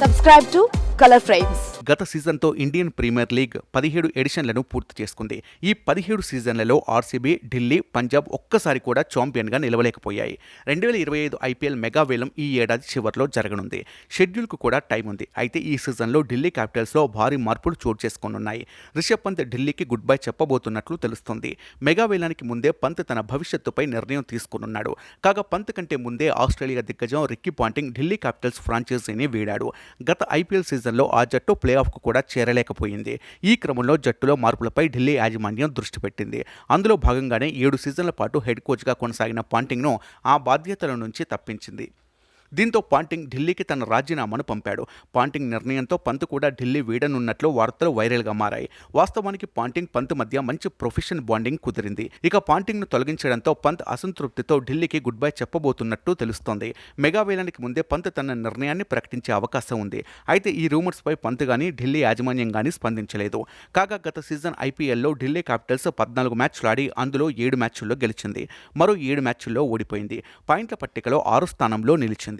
Subscribe to colour frames. గత సీజన్తో Indian premier league పదిహేడు ఎడిషన్లను పూర్తి చేసుకుంది. ఈ పదిహేడు సీజన్లలో ఆర్సీబీ ఢిల్లీ పంజాబ్ ఒక్కసారి కూడా ఛాంపియన్గా నిలవలేకపోయాయి. రెండు వేల ఇరవై ఐదు ఐపీఎల్ మెగా వేలం ఈ ఏడాది చివరిలో జరగనుంది. షెడ్యూల్కు కూడా టైం ఉంది. అయితే ఈ సీజన్లో ఢిల్లీ క్యాపిటల్స్లో భారీ మార్పులు చోటు చేసుకోనున్నాయి. రిషబ్ పంత్ ఢిల్లీకి గుడ్ బై చెప్పబోతున్నట్లు తెలుస్తుంది. మెగా వేలానికి ముందే పంత్ తన భవిష్యత్తుపై నిర్ణయం తీసుకున్నాడు కాగా పంత్ కంటే ముందే ఆస్ట్రేలియా దిగ్గజం రిక్కీ పాంటింగ్ ఢిల్లీ క్యాపిటల్స్ ఫ్రాంచైజీని వీడాడు. గత ఐపీఎల్ సీజన్ సీజన్లో ఆ జట్టు ప్లే ఆఫ్కు కూడా చేరలేకపోయింది. ఈ క్రమంలో జట్టులో మార్పులపై ఢిల్లీ యాజమాన్యం దృష్టి పెట్టింది. అందులో భాగంగానే ఏడు సీజన్ల పాటు హెడ్ కోచ్గా కొనసాగిన పాంటింగ్ను ఆ బాధ్యతల నుంచి తప్పించింది. దీంతో పాంటింగ్ ఢిల్లీకి తన రాజీనామాను పంపాడు. పాంటింగ్ నిర్ణయంతో పంత్ కూడా ఢిల్లీ వీడనున్నట్లు వార్తలు వైరల్గా మారాయి. వాస్తవానికి పాంటింగ్ పంత్ మధ్య మంచి ప్రొఫెషన్ బాండింగ్ కుదిరింది. ఇక పాంటింగ్ను తొలగించడంతో పంత్ అసంతృప్తితో ఢిల్లీకి గుడ్ బై చెప్పబోతున్నట్టు తెలుస్తోంది. మెగా వేలానికి ముందే పంత్ తన నిర్ణయాన్ని ప్రకటించే అవకాశం ఉంది. అయితే ఈ రూమర్స్పై పంత్ కానీ ఢిల్లీ యాజమాన్యం కానీ స్పందించలేదు. కాగా గత సీజన్ ఐపీఎల్లో ఢిల్లీ క్యాపిటల్స్ పద్నాలుగు మ్యాచ్లు ఆడి అందులో ఏడు మ్యాచ్ల్లో గెలిచింది. మరో ఏడు మ్యాచ్ల్లో ఓడిపోయింది. పాయింట్ల పట్టికలో ఆరు స్థానంలో నిలిచింది.